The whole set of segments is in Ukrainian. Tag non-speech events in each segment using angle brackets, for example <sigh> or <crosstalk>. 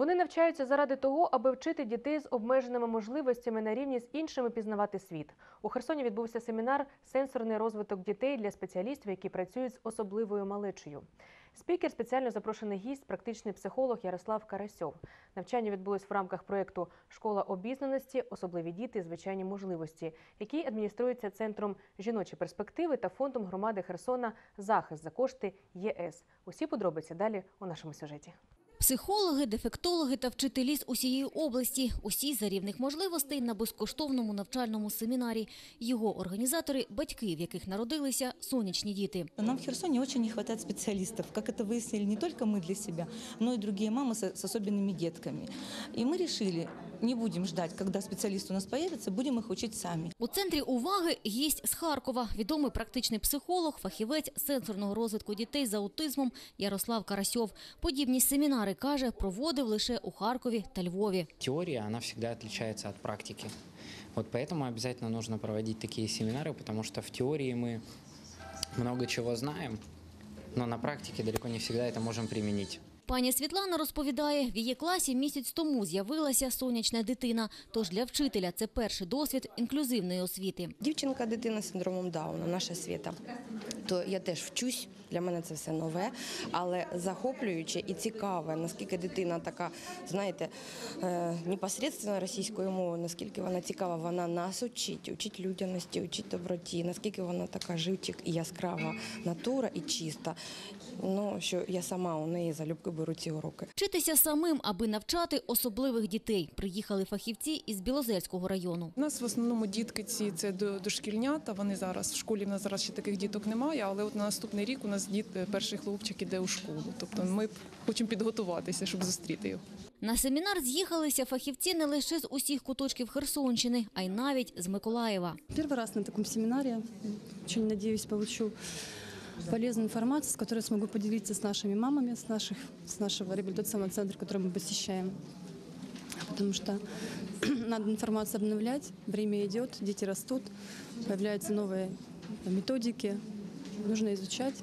Вони навчаються заради того, аби вчити дітей з обмеженими можливостями на рівні з іншими пізнавати світ. У Херсоні відбувся семінар Сенсорний розвиток дітей для спеціалістів, які працюють з особливою малечею. Спікер спеціально запрошений гість, практичний психолог Ярослав Карасьов. Навчання відбулось в рамках проєкту Школа обізнаності, особливі діти, звичайні можливості, який адмініструється центром жіночі перспективи та фондом громади Херсона Захист за кошти ЄС. Усі подробиці далі у нашому сюжеті. Психологи, дефектологи та вчителі з усієї області – усі за рівних можливостей на безкоштовному навчальному семінарі. Його організатори – батьки, в яких народилися сонячні діти. Нам в Херсоне очень не хватает специалистов, как это выяснили не только мы для себя, но и другие мамы с, с особенными детками. И мы решили, не будем ждать, когда специалисты у нас появятся, будем их учить сами. У центрі уваги – гість з Харкова, відомий практичний психолог, фахівець сенсорного розвитку дітей з аутизмом Ярослав Карасьов. Подібні семінари, каже, проводив лише у Харкові та Львові. Теория, она всегда отличается от практики. Вот поэтому обязательно нужно проводить такие семинары, потому что в теории мы много чего знаем, но на практике далеко не всегда это можем применить. Пані Світлана розповідає, в її класі місяць тому з'явилася сонячна дитина. Тож для вчителя це перший досвід інклюзивної освіти. Дівчинка, дитина з синдромом Дауна, наша світа. То я теж вчусь, для мене це все нове, але захоплююче і цікаве, наскільки дитина така, знаєте, е, непосредственно російською мовою, наскільки вона цікава, вона нас учить, учить людяності, учить доброті, наскільки вона така живчик і яскрава натура і чиста. Ну, що я сама у неї залюбки беру ці уроки. Вчитися самим, аби навчати особливих дітей. Приїхали фахівці із Білозерського району. У нас в основному дітки ці це до- дошкільнята. Вони зараз в школі в нас зараз ще таких діток немає, але от на наступний рік у нас діт перший хлопчик іде у школу. Тобто ми хочемо підготуватися, щоб зустріти його. На семінар з'їхалися фахівці не лише з усіх куточків Херсонщини, а й навіть з Миколаєва. Первый раз на таком семинаре. Очень надеюсь, получу полезную информацию, с которой смогу поделиться с нашими мамами, с, наших, с нашего реабилитационного центра, который мы посещаем. Потому что <clears throat> надо информацию обновлять, время идет, дети растут, появляются новые методики, нужно изучать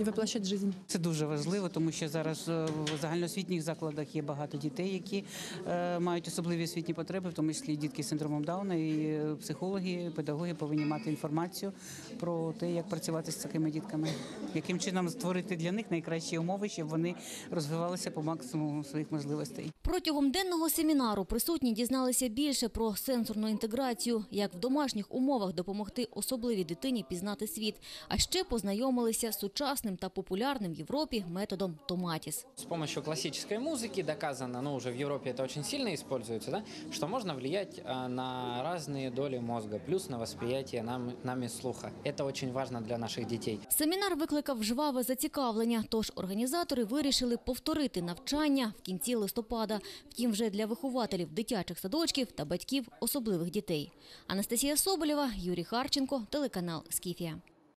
и воплощать в жизнь. Це дуже важливо, тому що зараз е, в загальноосвітніх закладах є багато дітей, які е, мають особливі освітні потреби, в тому числі дітки з синдромом Дауна. І е, психологи, педагоги повинні мати інформацію про те, як працювати з такими дітками, яким чином створити для них найкращі умови, щоб вони розвивалися по максимуму своїх можливостей. Протягом денного семінару присутні дізналися більше про сенсорну інтеграцію, як в домашніх умовах допомогти особливій дитині пізнати світ, а ще познайомилися з сучасним та популярним в Європі методом Томатіс. С помощью классической музыки доказано, ну уже в Европе это очень сильно используется, да, что можно влиять а, на разные доли мозга, плюс на восприятие нам, нами слуха. Это очень важно для наших детей. Семінар викликав жваве зацікавлення, тож організатори вирішили повторити навчання в кінці листопада. Втім, вже для вихователів дитячих садочків та батьків особливих дітей. Анастасія Соболєва, Юрій Харченко, телеканал Скіфія.